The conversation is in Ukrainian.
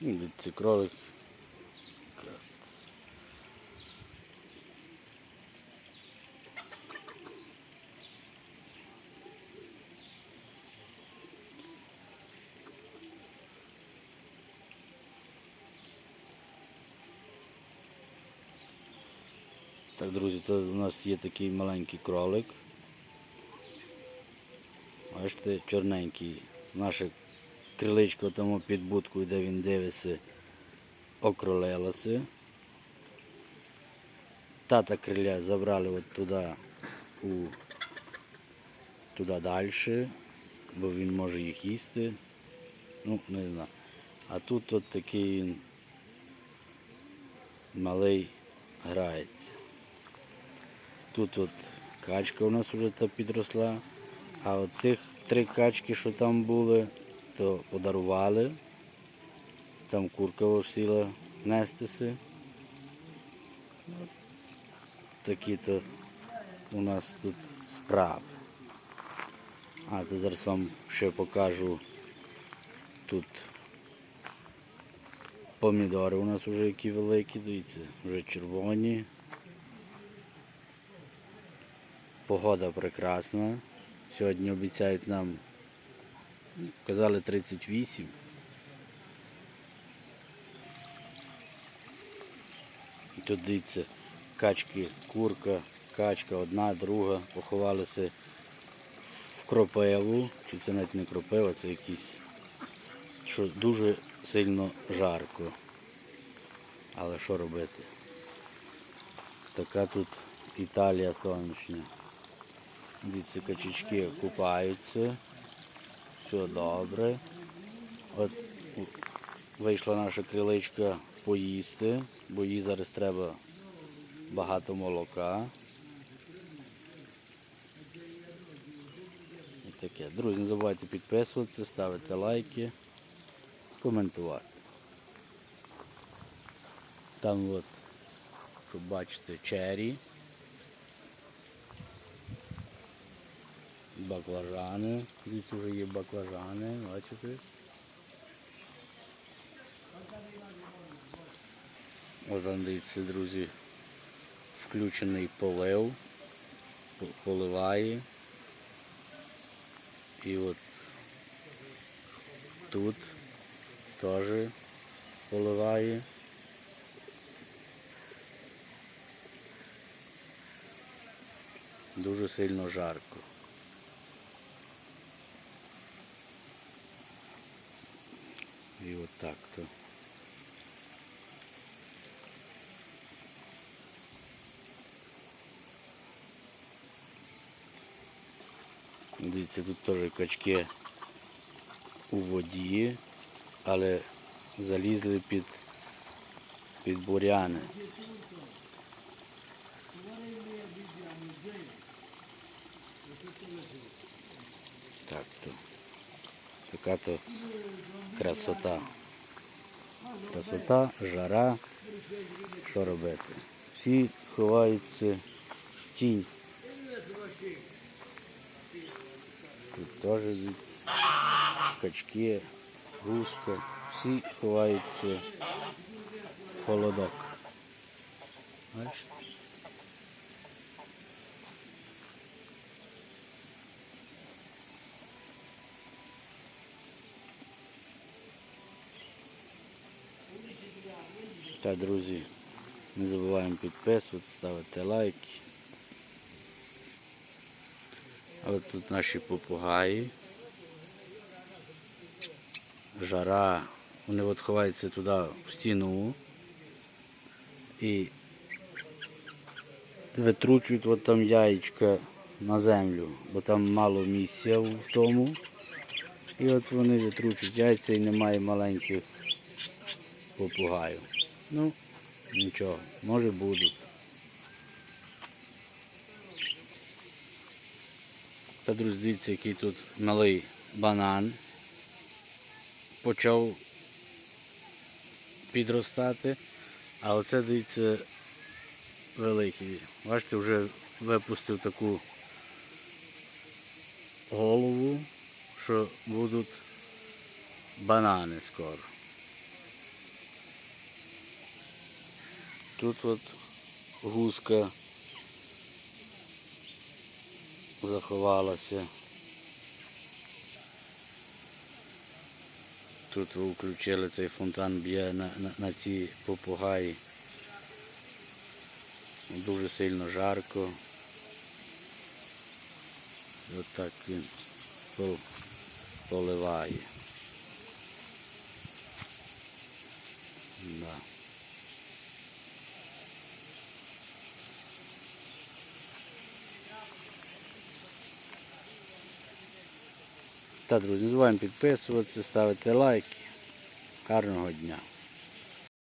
Дивіться, кролик. Так, друзі, то у нас є такий маленький кролик. Бачите, чорненький. Наше криличко тому під будкою, де він дивиться, окролилося. Тата криля забрали от туди, у, туди далі, бо він може їх їсти. Ну, не знаю. А тут от такий він малий грається. Тут от качка у нас вже підросла. А от тих три качки, що там були, то подарували. Там курка сіла нестися. Такі то у нас тут справи. А, то зараз вам ще покажу тут помідори у нас вже які великі, дивіться, вже червоні. Погода прекрасна. Сьогодні обіцяють нам, казали 38. І Тут дивіться, качки, курка, качка, одна, друга, поховалися в кропиву, чи це навіть не кропива, це якісь, що дуже сильно жарко. Але що робити? Така тут Італія сонячна. Дивіться, качечки купаються. Все добре. От вийшла наша криличка поїсти, бо їй зараз треба багато молока. І таке. Друзі, не забувайте підписуватися, ставити лайки, коментувати. Там от, щоб бачите, чері. Баклажани. Дивіться, вже є баклажани, бачите? Ось там, дивіться, друзі, включений полив, по- поливає. І от тут теж поливає. Дуже сильно жарко. І от так то. Дивіться, тут теж качки у воді, але залізли під, під буряни. Так то. Така то красота. Красота, жара. Що робити? Всі ховаються в тінь. Тут теж дивіться, качки, гуска. Всі ховаються в холодок. Бачите? Так, друзі, не забуваємо підписувати, ставити лайки. От тут наші попугаї. Жара. Вони от ховаються туди в стіну і витручують от там яєчка на землю, бо там мало місця в тому. І от вони витручують яйця і немає маленьких попугаїв. Ну, нічого, може будуть. Та друзі, дивіться, який тут малий банан. Почав підростати. А оце, дивіться, великий. Бачите, вже випустив таку голову, що будуть банани скоро. Тут от гуска заховалася. Тут ви включили цей фонтан б'є на, на, на ці попугаї. Дуже сильно жарко. От так він пол- поливає. Да. Та, друзі, не забуваємо підписуватися, ставити лайки. Гарного дня!